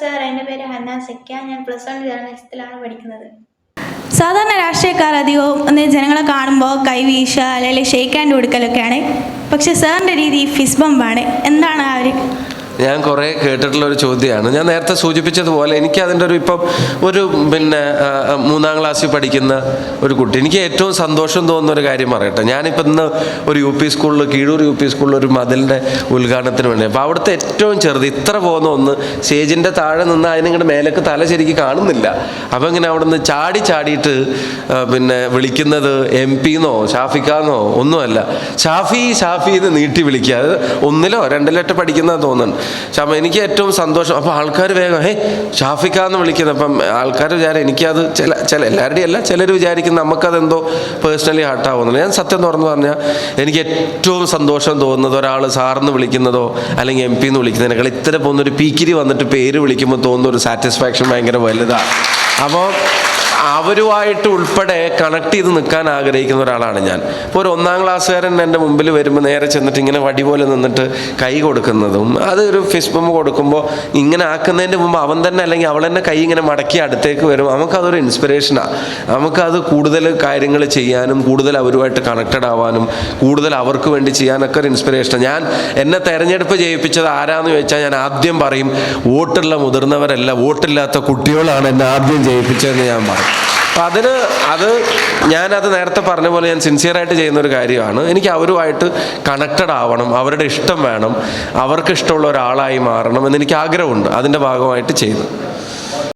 Sir. എന്റെ പേര് Hannah സെക്ക. ഞാൻ പ്ലസ് വൺ ജേർണലിസത്തിലാണ് പഠിക്കുന്നത്. സാധാരണ രാഷ്ട്രീയക്കാർ അധികവും ഒന്ന് ജനങ്ങളെ കാണുമ്പോൾ കൈവീശ അല്ലെങ്കിൽ ഷെയ്ക്ക് ഹാൻഡ് കൊടുക്കലൊക്കെയാണ്. പക്ഷേ സാറിന്റെ രീതി ഫിസ് ബമ്പാണ് എന്താണ് ആ ഒരു ഞാൻ കുറേ കേട്ടിട്ടുള്ള ഒരു ചോദ്യമാണ്. ഞാൻ നേരത്തെ സൂചിപ്പിച്ചതുപോലെ എനിക്ക് അതിന്റെ ഒരു ഇപ്പം ഒരു പിന്നെ മൂന്നാം ക്ലാസ്സിൽ പഠിക്കുന്ന ഒരു കുട്ടി. എനിക്ക് ഏറ്റവും സന്തോഷം തോന്നുന്ന ഒരു കാര്യം പറയട്ടെ. ഞാനിപ്പോൾ ഇന്ന് ഒരു യു പി സ്കൂളിൽ കീഴൂർ യു പി സ്കൂളിൽ ഒരു മതിലിന്റെ ഉദ്ഘാടനത്തിന് വേണ്ടി. അപ്പോൾ അവിടുത്തെ ഏറ്റവും ചെറുത് ഇത്ര പോകുന്ന ഒന്ന് സ്റ്റേജിന്റെ താഴെ നിന്ന് അതിനിങ്ങോട്ട് മേലേക്ക് തല ശരിക്കും കാണുന്നില്ല. അപ്പോൾ ഇങ്ങനെ അവിടെ നിന്ന് ചാടി ചാടിയിട്ട് പിന്നെ വിളിക്കുന്നത് എം പിന്നോ ഷാഫിക്കാന്നോ ഒന്നുമല്ല. ഷാഫി ഷാഫി എന്ന് നീട്ടി വിളിക്കുക. അത് ഒന്നിലോ രണ്ടിലോ ഒറ്റ പഠിക്കുന്നതെന്ന് തോന്നുന്നു. പക്ഷെ എനിക്ക് ഏറ്റവും സന്തോഷം. അപ്പോൾ ആൾക്കാർ വേഗം ഹേ ഷാഫിക്കാന്ന് വിളിക്കുന്നത് അപ്പം ആൾക്കാർ വിചാരം എനിക്കത് ചില ചില എല്ലാവരുടെയും അല്ല ചിലർ വിചാരിക്കുന്ന നമുക്കതെന്തോ പേഴ്സണലി ഹാർട്ടാവുന്നില്ല ഞാൻ സത്യം തുറന്നു പറഞ്ഞാൽ എനിക്ക് ഏറ്റവും സന്തോഷം തോന്നുന്നത് ഒരാൾ സാറിന്ന് വിളിക്കുന്നതോ അല്ലെങ്കിൽ എം പി എന്ന് വിളിക്കുന്നതിനേക്കാൾ ഇത്ര പോകുന്നൊരു പീക്കിരി വന്നിട്ട് പേര് വിളിക്കുമ്പോൾ തോന്നുന്ന ഒരു സാറ്റിസ്ഫാക്ഷൻ ഭയങ്കര വലുതാണ്. അപ്പോൾ അവരുമായിട്ട് ഉൾപ്പെടെ കണക്ട് ചെയ്ത് നിൽക്കാൻ ആഗ്രഹിക്കുന്ന ഒരാളാണ് ഞാൻ. ഇപ്പോൾ ഒരു ഒന്നാം ക്ലാസ്സുകാരൻ എന്റെ മുമ്പിൽ വരുമ്പോൾ നേരെ ചെന്നിട്ട് ഇങ്ങനെ വടി പോലെ നിന്നിട്ട് കൈ കൊടുക്കുന്നതും അതൊരു ഫിസ് കൊടുക്കുമ്പോൾ ഇങ്ങനെ ആക്കുന്നതിന്റെ മുമ്പ് അവൻ തന്നെ അല്ലെങ്കിൽ അവൾ തന്നെ കൈ ഇങ്ങനെ മടക്കി അടുത്തേക്ക് വരും. നമുക്കതൊരു ഇൻസ്പിറേഷനാണ് നമുക്കത് കൂടുതൽ കാര്യങ്ങൾ ചെയ്യാനും കൂടുതൽ അവരുമായിട്ട് കണക്റ്റഡ് ആവാനും കൂടുതൽ അവർക്ക് വേണ്ടി ചെയ്യാനൊക്കെ ഒരു ഇൻസ്പിറേഷനാണ് ഞാൻ എന്നെ തെരഞ്ഞെടുപ്പ് ചെയ്യിപ്പിച്ചത് ആരാന്ന് ചോദിച്ചാൽ ഞാൻ ആദ്യം പറയും വോട്ടുള്ള മുതിർന്നവരല്ല വോട്ടില്ലാത്ത കുട്ടികളാണ് എന്നെ ആദ്യം ജയിപ്പിച്ചതെന്ന് ഞാൻ പറയും. അപ്പം അതിന് അത് ഞാനത് നേരത്തെ പറഞ്ഞ പോലെ ഞാൻ സിൻസിയറായിട്ട് ചെയ്യുന്ന ഒരു കാര്യമാണ്. എനിക്ക് അവരുമായിട്ട് കണക്റ്റഡ് ആവണം അവരുടെ ഇഷ്ടം വേണം അവർക്ക് ഇഷ്ടമുള്ള ഒരാളായി മാറണം എന്നെനിക്ക് ആഗ്രഹമുണ്ട്. അതിന്റെ ഭാഗമായിട്ട് ചെയ്തു